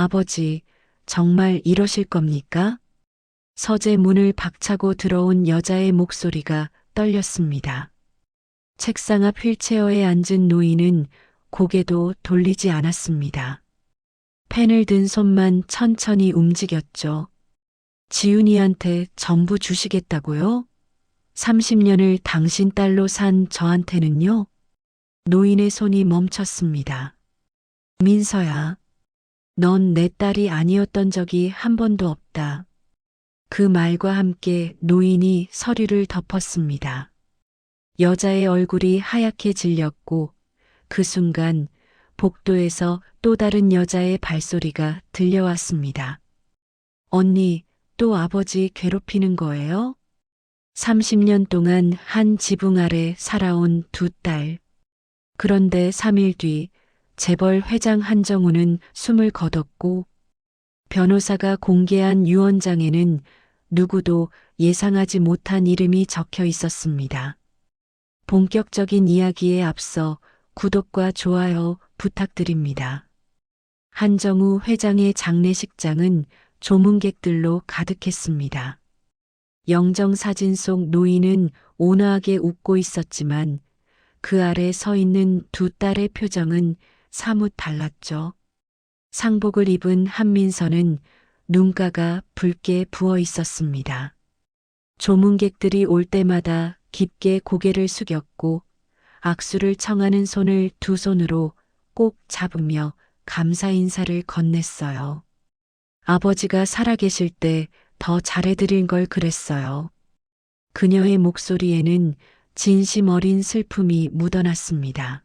아버지, 정말 이러실 겁니까? 서재 문을 박차고 들어온 여자의 목소리가 떨렸습니다. 책상 앞 휠체어에 앉은 노인은 고개도 돌리지 않았습니다. 펜을 든 손만 천천히 움직였죠. 지훈이한테 전부 주시겠다고요? 30년을 당신 딸로 산 저한테는요? 노인의 손이 멈췄습니다. 민서야, 넌 내 딸이 아니었던 적이 한 번도 없다. 그 말과 함께 노인이 서류를 덮었습니다. 여자의 얼굴이 하얗게 질렸고 그 순간 복도에서 또 다른 여자의 발소리가 들려왔습니다. 언니, 또 아버지 괴롭히는 거예요? 30년 동안 한 지붕 아래 살아온 두 딸. 그런데 3일 뒤 재벌 회장 한정우는 숨을 거뒀고 변호사가 공개한 유언장에는 누구도 예상하지 못한 이름이 적혀 있었습니다. 본격적인 이야기에 앞서 구독과 좋아요 부탁드립니다. 한정우 회장의 장례식장은 조문객들로 가득했습니다. 영정 사진 속 노인은 온화하게 웃고 있었지만 그 아래 서 있는 두 딸의 표정은 사뭇 달랐죠. 상복을 입은 한민서는 눈가가 붉게 부어 있었습니다. 조문객들이 올 때마다 깊게 고개를 숙였고 악수를 청하는 손을 두 손으로 꼭 잡으며 감사 인사를 건넸어요. 아버지가 살아계실 때 더 잘해드릴 걸 그랬어요. 그녀의 목소리에는 진심 어린 슬픔이 묻어났습니다.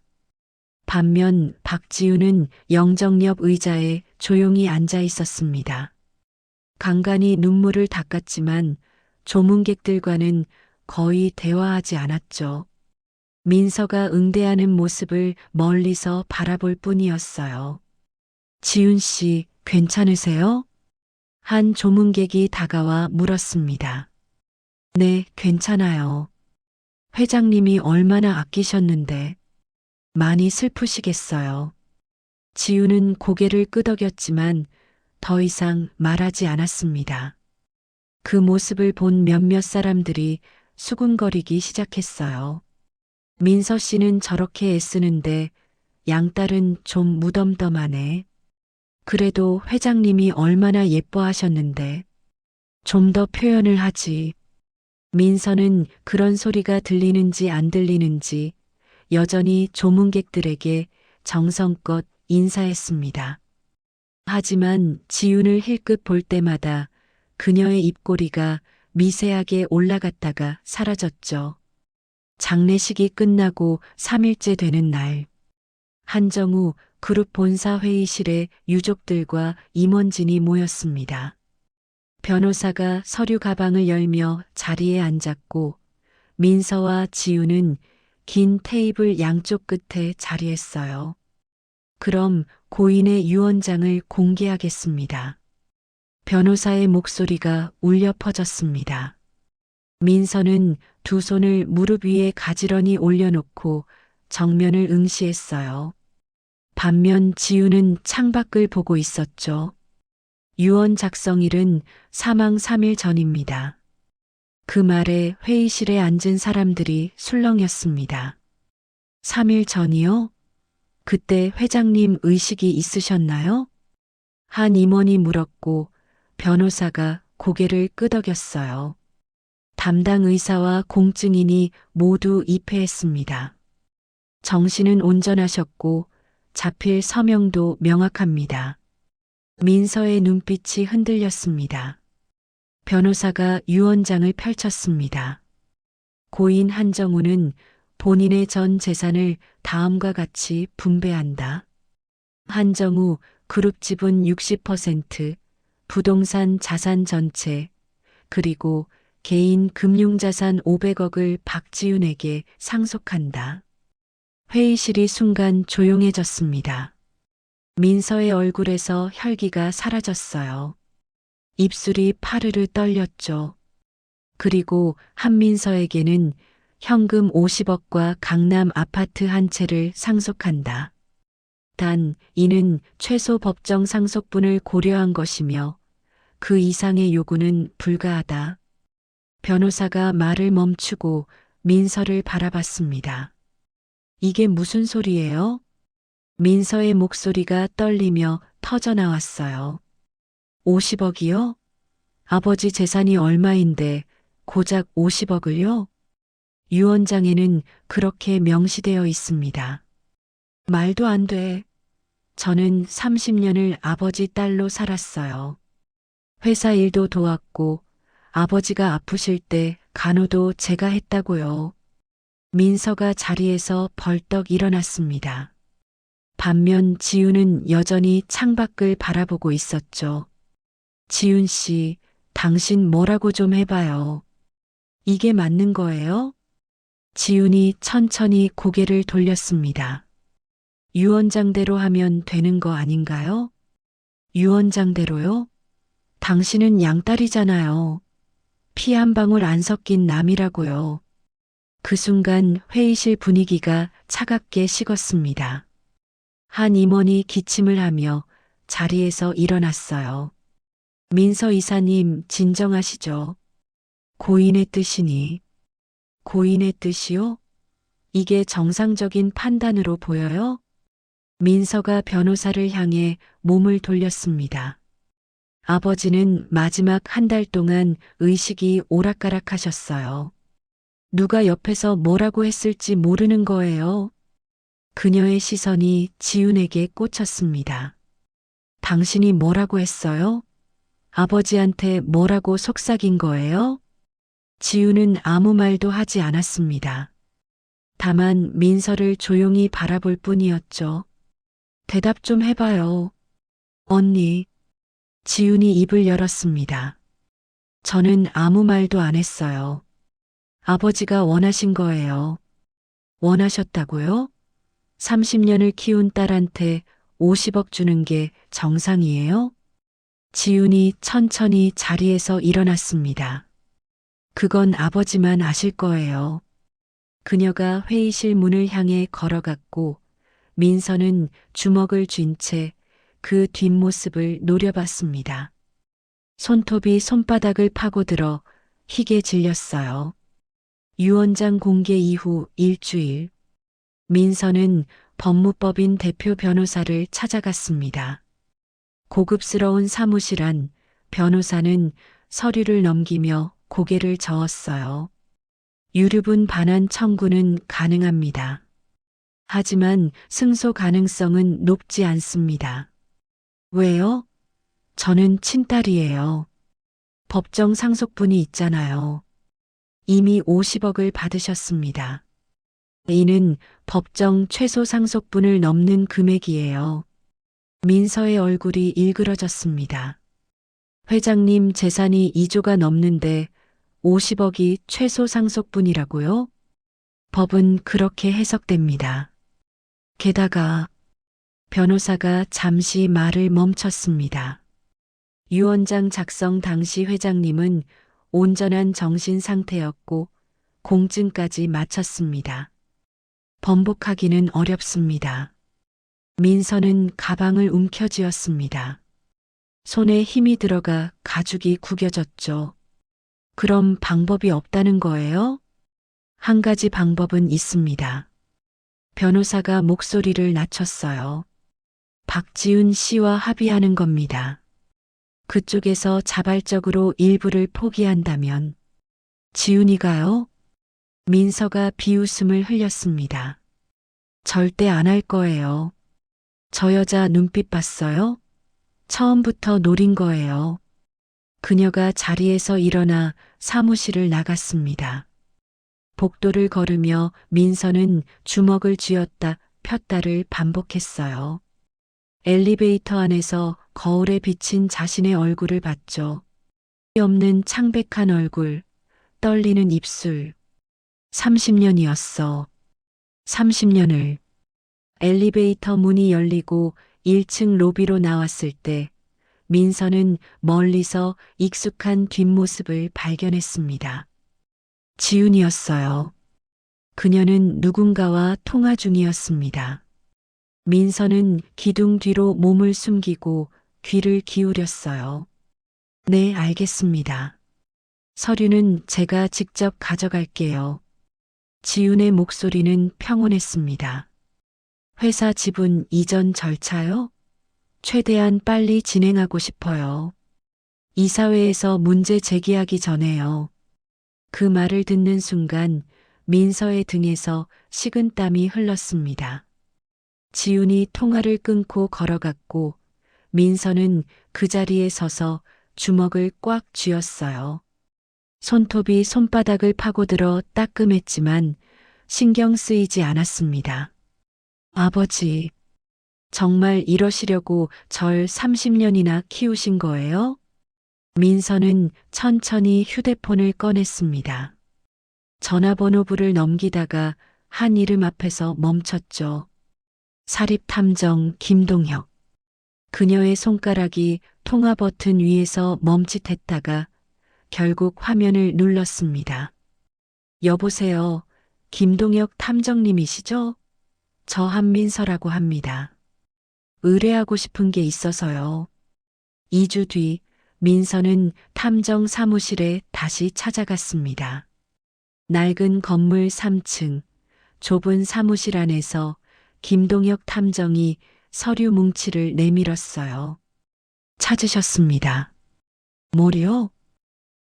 반면 박지우는 영정옆 의자에 조용히 앉아 있었습니다. 간간히 눈물을 닦았지만 조문객들과는 거의 대화하지 않았죠. 민서가 응대하는 모습을 멀리서 바라볼 뿐이었어요. 지훈 씨, 괜찮으세요? 한 조문객이 다가와 물었습니다. 네, 괜찮아요. 회장님이 얼마나 아끼셨는데 많이 슬프시겠어요. 지우는 고개를 끄덕였지만 더 이상 말하지 않았습니다. 그 모습을 본 몇몇 사람들이 수군거리기 시작했어요. 민서 씨는 저렇게 애쓰는데 양딸은 좀 무덤덤하네. 그래도 회장님이 얼마나 예뻐하셨는데 좀 더 표현을 하지. 민서는 그런 소리가 들리는지 안 들리는지 여전히 조문객들에게 정성껏 인사했습니다. 하지만 지훈을 힐끗 볼 때마다 그녀의 입꼬리가 미세하게 올라갔다가 사라졌죠. 장례식이 끝나고 3일째 되는 날, 한정우 그룹 본사 회의실에 유족들과 임원진이 모였습니다. 변호사가 서류 가방을 열며 자리에 앉았고 민서와 지우는 긴 테이블 양쪽 끝에 자리했어요. 그럼 고인의 유언장을 공개하겠습니다. 변호사의 목소리가 울려 퍼졌습니다. 민서는 두 손을 무릎 위에 가지런히 올려놓고 정면을 응시했어요. 반면 지우는 창밖을 보고 있었죠. 유언 작성일은 사망 3일 전입니다. 그 말에 회의실에 앉은 사람들이 술렁였습니다. 3일 전이요? 그때 회장님 의식이 있으셨나요? 한 임원이 물었고 변호사가 고개를 끄덕였어요. 담당 의사와 공증인이 모두 입회했습니다. 정신은 온전하셨고 자필 서명도 명확합니다. 민서의 눈빛이 흔들렸습니다. 변호사가 유언장을 펼쳤습니다. 고인 한정우는 본인의 전 재산을 다음과 같이 분배한다. 한정우 그룹 지분 60%, 부동산 자산 전체, 그리고 개인 금융자산 500억을 박지윤에게 상속한다. 회의실이 순간 조용해졌습니다. 민서의 얼굴에서 혈기가 사라졌어요. 입술이 파르르 떨렸죠. 그리고 한민서에게는 현금 50억과 강남 아파트 한 채를 상속한다. 단, 이는 최소 법정 상속분을 고려한 것이며 그 이상의 요구는 불가하다. 변호사가 말을 멈추고 민서를 바라봤습니다. 이게 무슨 소리예요? 민서의 목소리가 떨리며 터져 나왔어요. 50억이요? 아버지 재산이 얼마인데 고작 50억을요? 유언장에는 그렇게 명시되어 있습니다. 말도 안 돼. 저는 30년을 아버지 딸로 살았어요. 회사 일도 도왔고 아버지가 아프실 때 간호도 제가 했다고요. 민서가 자리에서 벌떡 일어났습니다. 반면 지훈은 여전히 창밖을 바라보고 있었죠. 지훈 씨, 당신 뭐라고 좀 해봐요. 이게 맞는 거예요? 지훈이 천천히 고개를 돌렸습니다. 유언장대로 하면 되는 거 아닌가요? 유언장대로요? 당신은 양딸이잖아요. 피 한 방울 안 섞인 남이라고요. 그 순간 회의실 분위기가 차갑게 식었습니다. 한 임원이 기침을 하며 자리에서 일어났어요. 민서 이사님 진정하시죠. 고인의 뜻이니. 고인의 뜻이요? 이게 정상적인 판단으로 보여요? 민서가 변호사를 향해 몸을 돌렸습니다. 아버지는 마지막 한 달 동안 의식이 오락가락 하셨어요. 누가 옆에서 뭐라고 했을지 모르는 거예요. 그녀의 시선이 지훈에게 꽂혔습니다. 당신이 뭐라고 했어요? 아버지한테 뭐라고 속삭인 거예요? 지훈은 아무 말도 하지 않았습니다. 다만 민서를 조용히 바라볼 뿐이었죠. 대답 좀 해봐요. 언니. 지훈이 입을 열었습니다. 저는 아무 말도 안 했어요. 아버지가 원하신 거예요. 원하셨다고요? 30년을 키운 딸한테 50억 주는 게 정상이에요? 지훈이 천천히 자리에서 일어났습니다. 그건 아버지만 아실 거예요. 그녀가 회의실 문을 향해 걸어갔고 민서는 주먹을 쥔 채 그 뒷모습을 노려봤습니다. 손톱이 손바닥을 파고들어 희게 질렸어요. 유언장 공개 이후 일주일, 민서는 법무법인 대표 변호사를 찾아갔습니다. 고급스러운 사무실 안 변호사는 서류를 넘기며 고개를 저었어요. 유류분 반환 청구는 가능합니다. 하지만 승소 가능성은 높지 않습니다. 왜요? 저는 친딸이에요. 법정 상속분이 있잖아요. 이미 50억을 받으셨습니다. 이는 법정 최소 상속분을 넘는 금액이에요. 민서의 얼굴이 일그러졌습니다. 회장님 재산이 2조가 넘는데 50억이 최소 상속분이라고요? 법은 그렇게 해석됩니다. 게다가 변호사가 잠시 말을 멈췄습니다. 유언장 작성 당시 회장님은 온전한 정신 상태였고 공증까지 마쳤습니다. 번복하기는 어렵습니다. 민서는 가방을 움켜쥐었습니다. 손에 힘이 들어가 가죽이 구겨졌죠. 그럼 방법이 없다는 거예요? 한 가지 방법은 있습니다. 변호사가 목소리를 낮췄어요. 박지훈 씨와 합의하는 겁니다. 그쪽에서 자발적으로 일부를 포기한다면 지훈이가요? 민서가 비웃음을 흘렸습니다. 절대 안 할 거예요. 저 여자 눈빛 봤어요? 처음부터 노린 거예요. 그녀가 자리에서 일어나 사무실을 나갔습니다. 복도를 걸으며 민서는 주먹을 쥐었다 폈다를 반복했어요. 엘리베이터 안에서 거울에 비친 자신의 얼굴을 봤죠. 없는 창백한 얼굴, 떨리는 입술. 30년이었어. 30년을. 엘리베이터 문이 열리고 1층 로비로 나왔을 때 민서는 멀리서 익숙한 뒷모습을 발견했습니다. 지훈이었어요. 그녀는 누군가와 통화 중이었습니다. 민서는 기둥 뒤로 몸을 숨기고 귀를 기울였어요. 네, 알겠습니다. 서류는 제가 직접 가져갈게요. 지훈의 목소리는 평온했습니다. 회사 지분 이전 절차요? 최대한 빨리 진행하고 싶어요. 이사회에서 문제 제기하기 전에요. 그 말을 듣는 순간 민서의 등에서 식은땀이 흘렀습니다. 지훈이 통화를 끊고 걸어갔고 민서는 그 자리에 서서 주먹을 꽉 쥐었어요. 손톱이 손바닥을 파고들어 따끔했지만 신경 쓰이지 않았습니다. 아버지, 정말 이러시려고 절 30년이나 키우신 거예요? 민서는 천천히 휴대폰을 꺼냈습니다. 전화번호부를 넘기다가 한 이름 앞에서 멈췄죠. 사립탐정 김동혁. 그녀의 손가락이 통화 버튼 위에서 멈칫했다가 결국 화면을 눌렀습니다. 여보세요. 김동혁 탐정님이시죠? 저 한민서라고 합니다. 의뢰하고 싶은 게 있어서요. 2주 뒤 민서는 탐정 사무실에 다시 찾아갔습니다. 낡은 건물 3층, 좁은 사무실 안에서 김동혁 탐정이 서류 뭉치를 내밀었어요. 찾으셨습니다. 뭐요?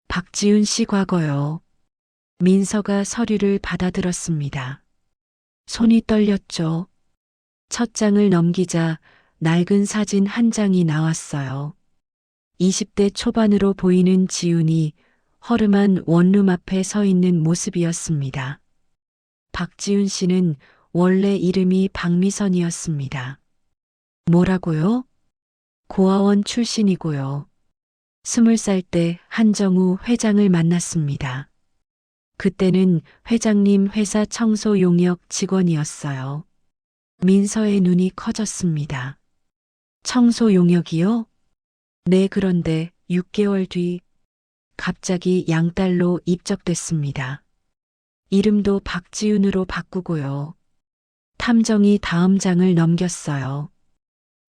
박지훈 씨 과거요. 민서가 서류를 받아들었습니다. 손이 떨렸죠. 첫 장을 넘기자 낡은 사진 한 장이 나왔어요. 20대 초반으로 보이는 지훈이 허름한 원룸 앞에 서 있는 모습이었습니다. 박지훈 씨는 원래 이름이 박미선이었습니다. 뭐라고요? 고아원 출신이고요. 스물 살 때 한정우 회장을 만났습니다. 그때는 회장님 회사 청소 용역 직원이었어요. 민서의 눈이 커졌습니다. 청소 용역이요? 네, 그런데 6개월 뒤 갑자기 양딸로 입적됐습니다. 이름도 박지훈으로 바꾸고요. 탐정이 다음 장을 넘겼어요.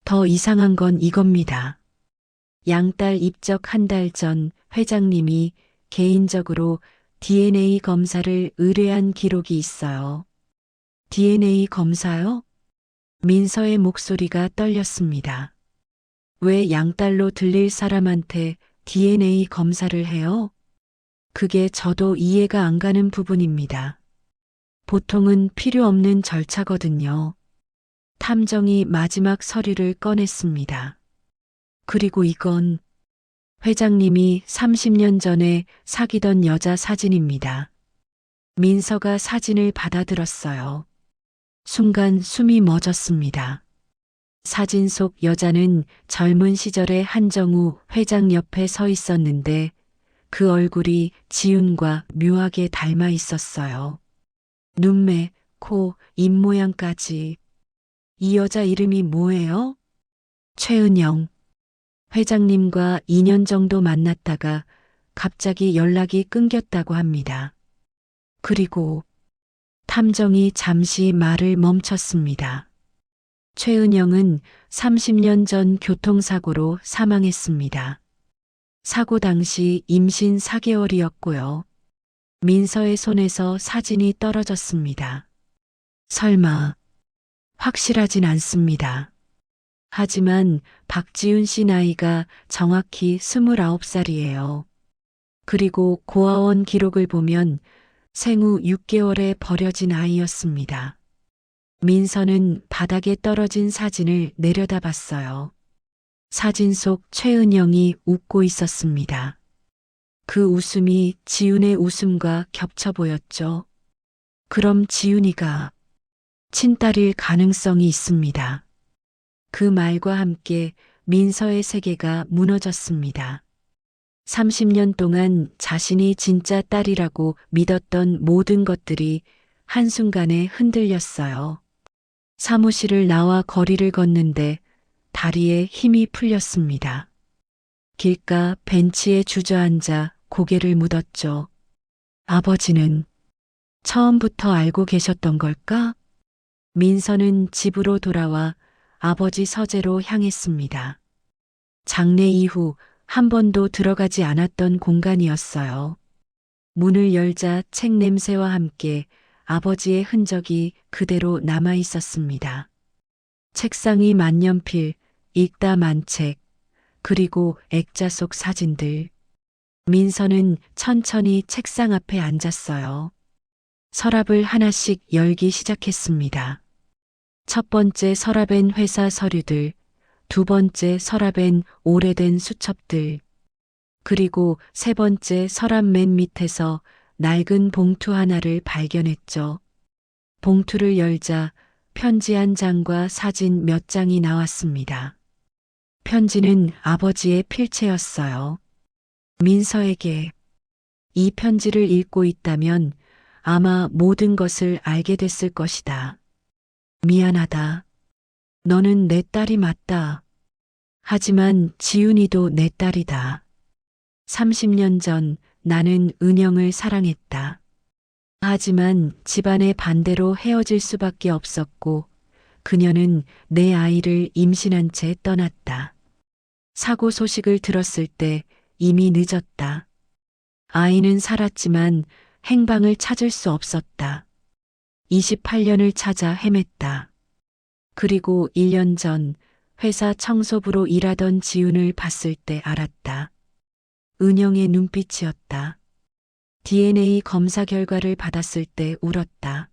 더 이상한 건 이겁니다. 양딸 입적 한 달 전 회장님이 개인적으로 DNA 검사를 의뢰한 기록이 있어요. DNA 검사요? 민서의 목소리가 떨렸습니다. 왜 양딸로 들릴 사람한테 DNA 검사를 해요? 그게 저도 이해가 안 가는 부분입니다. 보통은 필요 없는 절차거든요. 탐정이 마지막 서류를 꺼냈습니다. 그리고 이건 회장님이 30년 전에 사귀던 여자 사진입니다. 민서가 사진을 받아들었어요. 순간 숨이 멎었습니다. 사진 속 여자는 젊은 시절의 한정우 회장 옆에 서 있었는데 그 얼굴이 지훈과 묘하게 닮아 있었어요. 눈매, 코, 입 모양까지. 이 여자 이름이 뭐예요? 최은영. 회장님과 2년 정도 만났다가 갑자기 연락이 끊겼다고 합니다. 그리고 탐정이 잠시 말을 멈췄습니다. 최은영은 30년 전 교통사고로 사망했습니다. 사고 당시 임신 4개월이었고요. 민서의 손에서 사진이 떨어졌습니다. 설마, 확실하진 않습니다. 하지만 박지훈 씨 나이가 정확히 29살이에요. 그리고 고아원 기록을 보면 생후 6개월에 버려진 아이였습니다. 민서는 바닥에 떨어진 사진을 내려다봤어요. 사진 속 최은영이 웃고 있었습니다. 그 웃음이 지훈의 웃음과 겹쳐 보였죠. 그럼 지훈이가 친딸일 가능성이 있습니다. 그 말과 함께 민서의 세계가 무너졌습니다. 30년 동안 자신이 진짜 딸이라고 믿었던 모든 것들이 한순간에 흔들렸어요. 사무실을 나와 거리를 걷는데 다리에 힘이 풀렸습니다. 길가 벤치에 주저앉아 고개를 묻었죠. 아버지는 처음부터 알고 계셨던 걸까? 민서는 집으로 돌아와 아버지 서재로 향했습니다. 장례 이후 한 번도 들어가지 않았던 공간이었어요. 문을 열자 책 냄새와 함께 아버지의 흔적이 그대로 남아 있었습니다. 책상이 만년필, 읽다 만책, 그리고 액자 속 사진들. 민서는 천천히 책상 앞에 앉았어요. 서랍을 하나씩 열기 시작했습니다. 첫 번째 서랍엔 회사 서류들, 두 번째 서랍엔 오래된 수첩들, 그리고 세 번째 서랍 맨 밑에서 낡은 봉투 하나를 발견했죠. 봉투를 열자 편지 한 장과 사진 몇 장이 나왔습니다. 편지는 아버지의 필체였어요. 민서에게 이 편지를 읽고 있다면 아마 모든 것을 알게 됐을 것이다. 미안하다. 너는 내 딸이 맞다. 하지만 지훈이도 내 딸이다. 30년 전 나는 은영을 사랑했다. 하지만 집안의 반대로 헤어질 수밖에 없었고 그녀는 내 아이를 임신한 채 떠났다. 사고 소식을 들었을 때 이미 늦었다. 아이는 살았지만 행방을 찾을 수 없었다. 28년을 찾아 헤맸다. 그리고 1년 전 회사 청소부로 일하던 지훈을 봤을 때 알았다. 은영의 눈빛이었다. DNA 검사 결과를 받았을 때 울었다.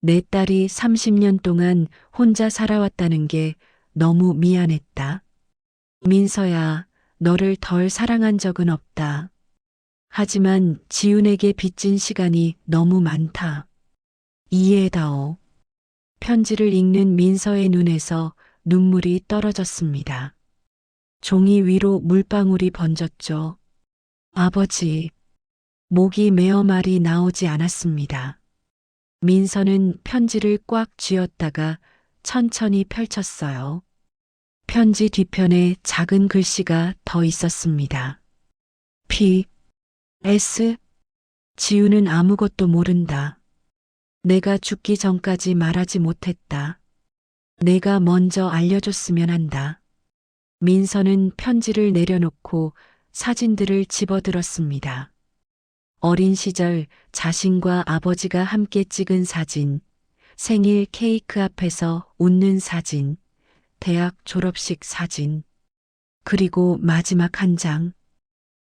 내 딸이 30년 동안 혼자 살아왔다는 게 너무 미안했다. 민서야, 너를 덜 사랑한 적은 없다. 하지만 지훈에게 빚진 시간이 너무 많다. 이해해다오. 편지를 읽는 민서의 눈에서 눈물이 떨어졌습니다. 종이 위로 물방울이 번졌죠. 아버지, 목이 메어 말이 나오지 않았습니다. 민서는 편지를 꽉 쥐었다가 천천히 펼쳤어요. 편지 뒤편에 작은 글씨가 더 있었습니다. P. S. 지우는 아무것도 모른다. 내가 죽기 전까지 말하지 못했다. 내가 먼저 알려줬으면 한다. 민서는 편지를 내려놓고 사진들을 집어들었습니다. 어린 시절 자신과 아버지가 함께 찍은 사진, 생일 케이크 앞에서 웃는 사진, 대학 졸업식 사진, 그리고 마지막 한 장,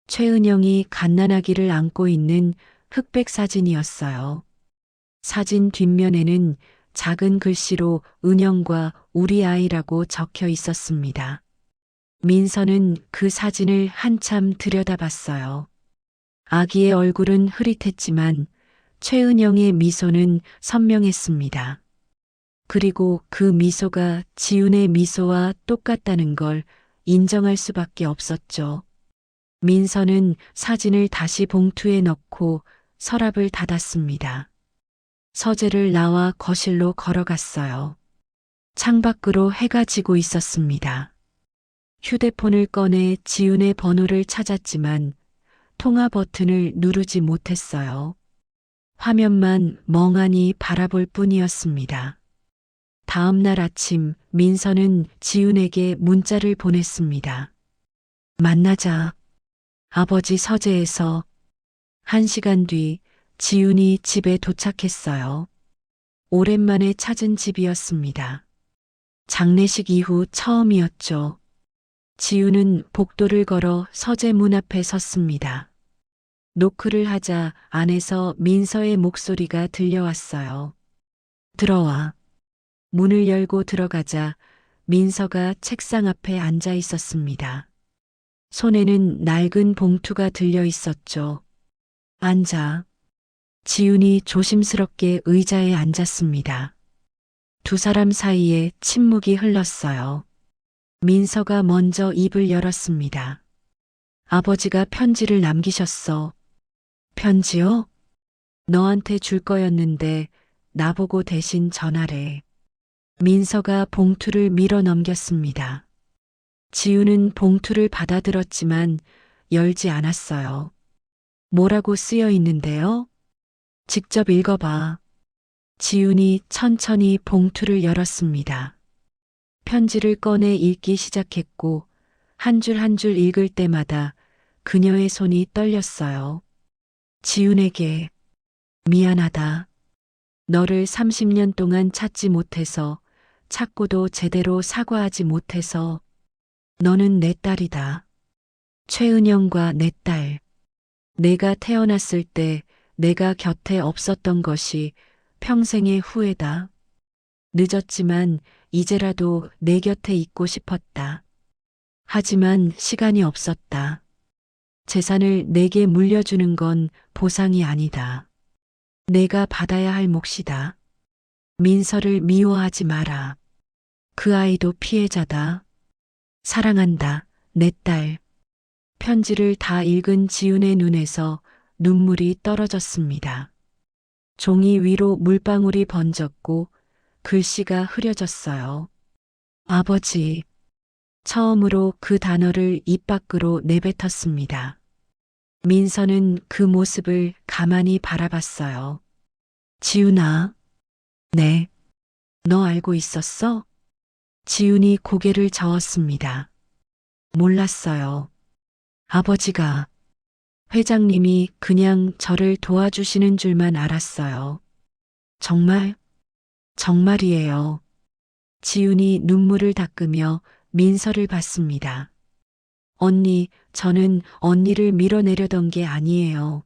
최은영이 갓난아기를 안고 있는 흑백 사진이었어요. 사진 뒷면에는 작은 글씨로 은영과 우리 아이라고 적혀 있었습니다. 민서는 그 사진을 한참 들여다봤어요. 아기의 얼굴은 흐릿했지만 최은영의 미소는 선명했습니다. 그리고 그 미소가 지훈의 미소와 똑같다는 걸 인정할 수밖에 없었죠. 민서는 사진을 다시 봉투에 넣고 서랍을 닫았습니다. 서재를 나와 거실로 걸어갔어요. 창밖으로 해가 지고 있었습니다. 휴대폰을 꺼내 지훈의 번호를 찾았지만 통화 버튼을 누르지 못했어요. 화면만 멍하니 바라볼 뿐이었습니다. 다음 날 아침 민서는 지훈에게 문자를 보냈습니다. 만나자. 아버지 서재에서 한 시간 뒤 지훈이 집에 도착했어요. 오랜만에 찾은 집이었습니다. 장례식 이후 처음이었죠. 지우는 복도를 걸어 서재 문 앞에 섰습니다. 노크를 하자 안에서 민서의 목소리가 들려왔어요. 들어와. 문을 열고 들어가자 민서가 책상 앞에 앉아 있었습니다. 손에는 낡은 봉투가 들려 있었죠. 앉아. 지훈이 조심스럽게 의자에 앉았습니다. 두 사람 사이에 침묵이 흘렀어요. 민서가 먼저 입을 열었습니다. 아버지가 편지를 남기셨어. 편지요? 너한테 줄 거였는데 나보고 대신 전화래. 민서가 봉투를 밀어 넘겼습니다. 지우는 봉투를 받아들었지만 열지 않았어요. 뭐라고 쓰여 있는데요? 직접 읽어봐. 지훈이 천천히 봉투를 열었습니다. 편지를 꺼내 읽기 시작했고 한 줄 한 줄 읽을 때마다 그녀의 손이 떨렸어요. 지훈에게 미안하다. 너를 30년 동안 찾지 못해서 찾고도 제대로 사과하지 못해서 너는 내 딸이다. 최은영과 내 딸. 내가 태어났을 때 내가 곁에 없었던 것이 평생의 후회다. 늦었지만 이제라도 내 곁에 있고 싶었다. 하지만 시간이 없었다. 재산을 내게 물려주는 건 보상이 아니다. 내가 받아야 할 몫이다. 민서를 미워하지 마라. 그 아이도 피해자다. 사랑한다, 내 딸. 편지를 다 읽은 지훈의 눈에서 눈물이 떨어졌습니다. 종이 위로 물방울이 번졌고 글씨가 흐려졌어요. 아버지. 처음으로 그 단어를 입 밖으로 내뱉었습니다. 민서는 그 모습을 가만히 바라봤어요. 지훈아. 네. 너 알고 있었어? 지훈이 고개를 저었습니다. 몰랐어요. 아버지가 회장님이 그냥 저를 도와주시는 줄만 알았어요. 정말? 정말이에요. 지훈이 눈물을 닦으며 민서를 봤습니다. 언니, 저는 언니를 밀어내려던 게 아니에요.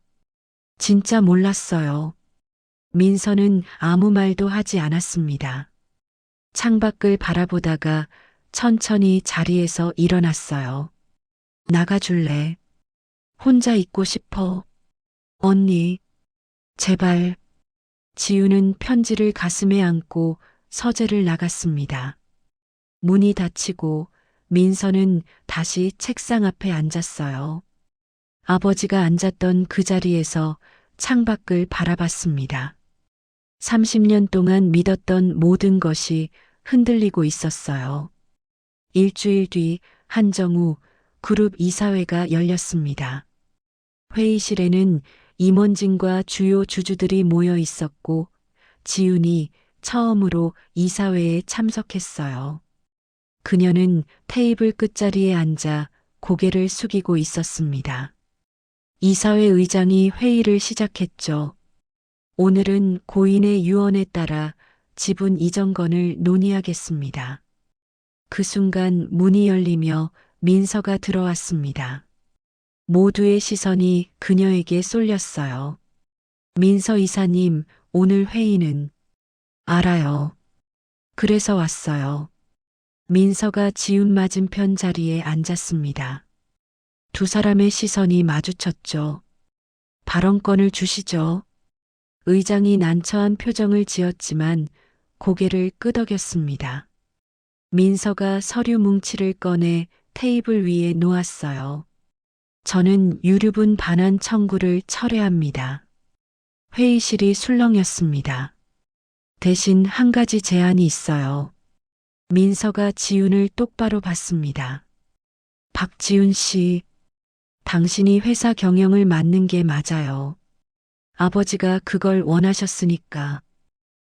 진짜 몰랐어요. 민서는 아무 말도 하지 않았습니다. 창밖을 바라보다가 천천히 자리에서 일어났어요. 나가줄래? 혼자 있고 싶어. 언니, 제발. 지우는 편지를 가슴에 안고 서재를 나갔습니다. 문이 닫히고 민서는 다시 책상 앞에 앉았어요. 아버지가 앉았던 그 자리에서 창밖을 바라봤습니다. 30년 동안 믿었던 모든 것이 흔들리고 있었어요. 일주일 뒤 한정우 그룹 이사회가 열렸습니다. 회의실에는 임원진과 주요 주주들이 모여 있었고 지훈이 처음으로 이사회에 참석했어요. 그녀는 테이블 끝자리에 앉아 고개를 숙이고 있었습니다. 이사회 의장이 회의를 시작했죠. 오늘은 고인의 유언에 따라 지분 이전건을 논의하겠습니다. 그 순간 문이 열리며 민서가 들어왔습니다. 모두의 시선이 그녀에게 쏠렸어요. 민서 이사님, 오늘 회의는 알아요. 그래서 왔어요. 민서가 지훈 맞은편 자리에 앉았습니다. 두 사람의 시선이 마주쳤죠. 발언권을 주시죠. 의장이 난처한 표정을 지었지만 고개를 끄덕였습니다. 민서가 서류 뭉치를 꺼내 테이블 위에 놓았어요. 저는 유류분 반환 청구를 철회합니다. 회의실이 술렁였습니다. 대신 한 가지 제안이 있어요. 민서가 지훈을 똑바로 봤습니다. 박지훈 씨, 당신이 회사 경영을 맡는 게 맞아요. 아버지가 그걸 원하셨으니까.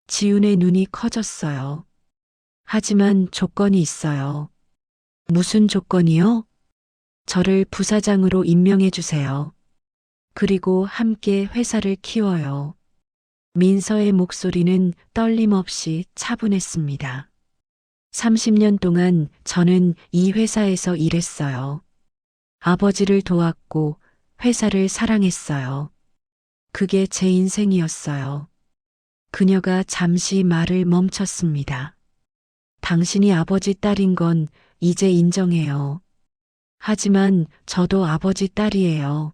지훈의 눈이 커졌어요. 하지만 조건이 있어요. 무슨 조건이요? 저를 부사장으로 임명해 주세요. 그리고 함께 회사를 키워요. 민서의 목소리는 떨림없이 차분했습니다. 30년 동안 저는 이 회사에서 일했어요. 아버지를 도왔고 회사를 사랑했어요. 그게 제 인생이었어요. 그녀가 잠시 말을 멈췄습니다. 당신이 아버지 딸인 건 이제 인정해요. 하지만 저도 아버지 딸이에요.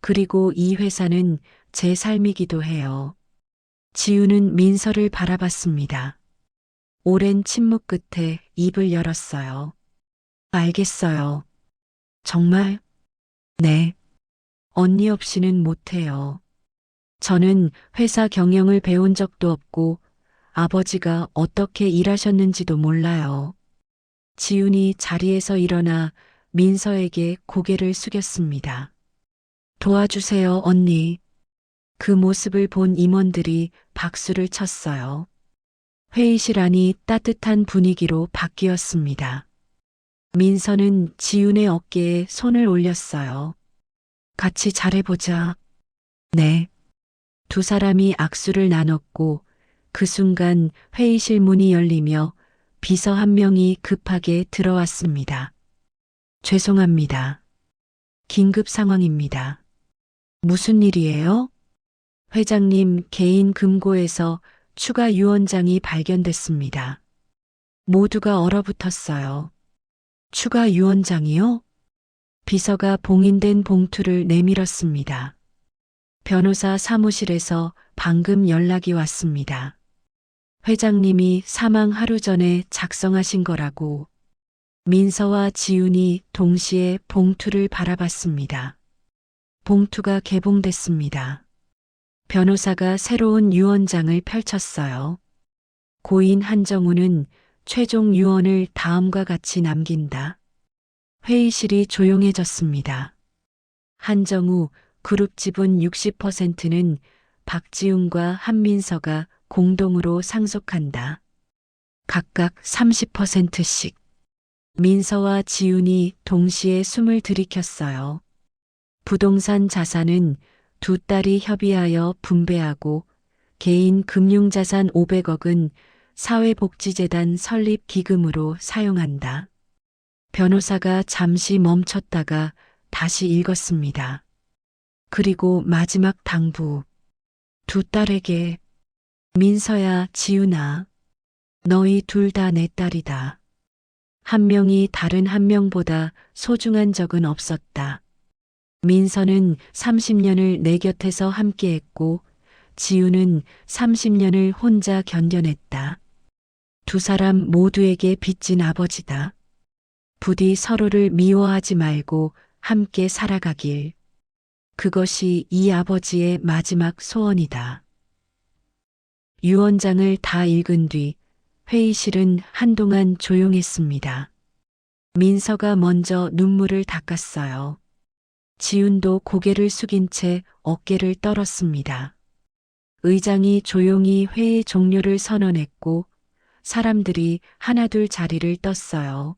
그리고 이 회사는 제 삶이기도 해요. 지우는 민서를 바라봤습니다. 오랜 침묵 끝에 입을 열었어요. 알겠어요. 정말? 네. 언니 없이는 못해요. 저는 회사 경영을 배운 적도 없고 아버지가 어떻게 일하셨는지도 몰라요. 지훈이 자리에서 일어나 민서에게 고개를 숙였습니다. 도와주세요, 언니. 그 모습을 본 임원들이 박수를 쳤어요. 회의실 안이 따뜻한 분위기로 바뀌었습니다. 민서는 지윤의 어깨에 손을 올렸어요. 같이 잘해보자. 네. 두 사람이 악수를 나눴고 그 순간 회의실 문이 열리며 비서 한 명이 급하게 들어왔습니다. 죄송합니다. 긴급 상황입니다. 무슨 일이에요? 회장님 개인 금고에서 추가 유언장이 발견됐습니다. 모두가 얼어붙었어요. 추가 유언장이요? 비서가 봉인된 봉투를 내밀었습니다. 변호사 사무실에서 방금 연락이 왔습니다. 회장님이 사망 하루 전에 작성하신 거라고 민서와 지훈이 동시에 봉투를 바라봤습니다. 봉투가 개봉됐습니다. 변호사가 새로운 유언장을 펼쳤어요. 고인 한정우는 최종 유언을 다음과 같이 남긴다. 회의실이 조용해졌습니다. 한정우 그룹 지분 60%는 박지훈과 한민서가 공동으로 상속한다. 각각 30%씩. 민서와 지훈이 동시에 숨을 들이켰어요. 부동산 자산은 두 딸이 협의하여 분배하고 개인 금융자산 500억은 사회복지재단 설립 기금으로 사용한다. 변호사가 잠시 멈췄다가 다시 읽었습니다. 그리고 마지막 당부. 두 딸에게 민서야 지훈아 너희 둘 다 내 딸이다. 한 명이 다른 한 명보다 소중한 적은 없었다. 민서는 30년을 내 곁에서 함께했고 지우는 30년을 혼자 견뎌냈다. 두 사람 모두에게 빚진 아버지다. 부디 서로를 미워하지 말고 함께 살아가길. 그것이 이 아버지의 마지막 소원이다. 유언장을 다 읽은 뒤 회의실은 한동안 조용했습니다. 민서가 먼저 눈물을 닦았어요. 지훈도 고개를 숙인 채 어깨를 떨었습니다. 의장이 조용히 회의 종료를 선언했고 사람들이 하나둘 자리를 떴어요.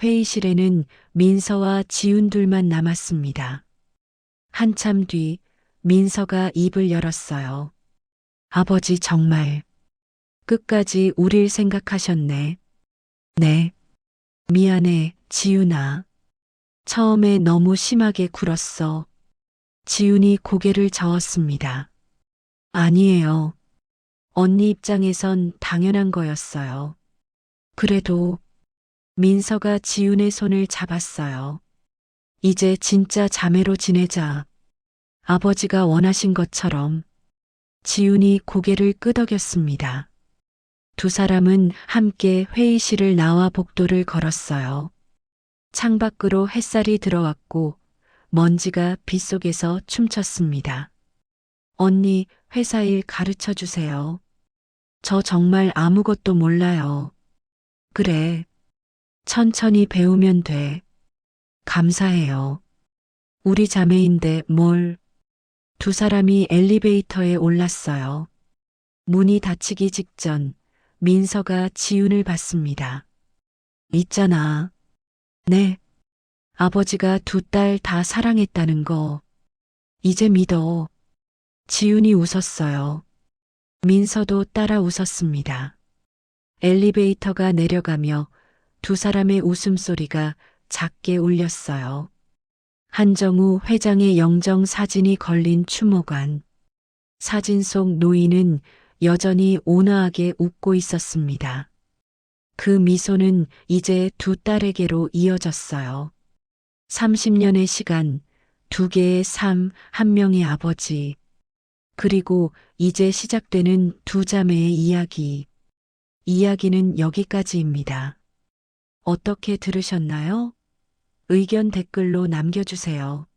회의실에는 민서와 지훈 둘만 남았습니다. 한참 뒤 민서가 입을 열었어요. 아버지 정말 끝까지 우릴 생각하셨네. 네. 미안해, 지훈아. 처음에 너무 심하게 굴었어. 지훈이 고개를 저었습니다. 아니에요. 언니 입장에선 당연한 거였어요. 그래도 민서가 지훈의 손을 잡았어요. 이제 진짜 자매로 지내자. 아버지가 원하신 것처럼 지훈이 고개를 끄덕였습니다. 두 사람은 함께 회의실을 나와 복도를 걸었어요. 창밖으로 햇살이 들어왔고 먼지가 빗속에서 춤췄습니다. 언니, 회사 일 가르쳐 주세요. 저 정말 아무것도 몰라요. 그래. 천천히 배우면 돼. 감사해요. 우리 자매인데 뭘. 두 사람이 엘리베이터에 올랐어요. 문이 닫히기 직전 민서가 지훈을 봤습니다. 있잖아. 네. 아버지가 두 딸 다 사랑했다는 거. 이제 믿어. 지훈이 웃었어요. 민서도 따라 웃었습니다. 엘리베이터가 내려가며 두 사람의 웃음소리가 작게 울렸어요. 한정우 회장의 영정 사진이 걸린 추모관. 사진 속 노인은 여전히 온화하게 웃고 있었습니다. 그 미소는 이제 두 딸에게로 이어졌어요. 30년의 시간, 두 개의 삶, 한 명의 아버지. 그리고 이제 시작되는 두 자매의 이야기. 이야기는 여기까지입니다. 어떻게 들으셨나요? 의견 댓글로 남겨주세요.